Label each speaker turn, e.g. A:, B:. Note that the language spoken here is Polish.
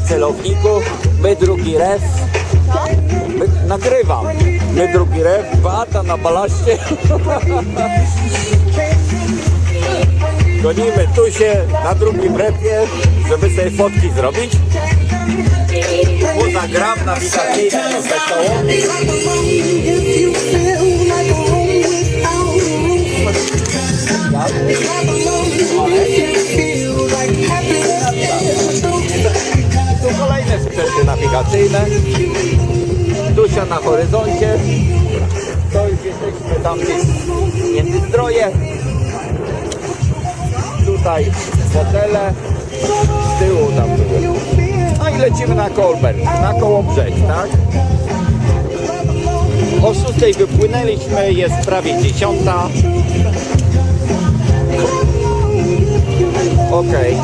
A: celowniku. My drugi ref. My, nagrywam. My drugi ref. Beata na balaście. Gonimy tu się na drugim repie, żeby sobie fotki zrobić. Poza gram nawigacyjnym wesoło. Nawigacyjne. Dusia na horyzoncie. To już jesteśmy tam między zdroje. Tutaj fotele. Z tyłu tam. No i lecimy na Kolber, na koło brzeg, tak? O 6 wypłynęliśmy, jest prawie 10. Okej.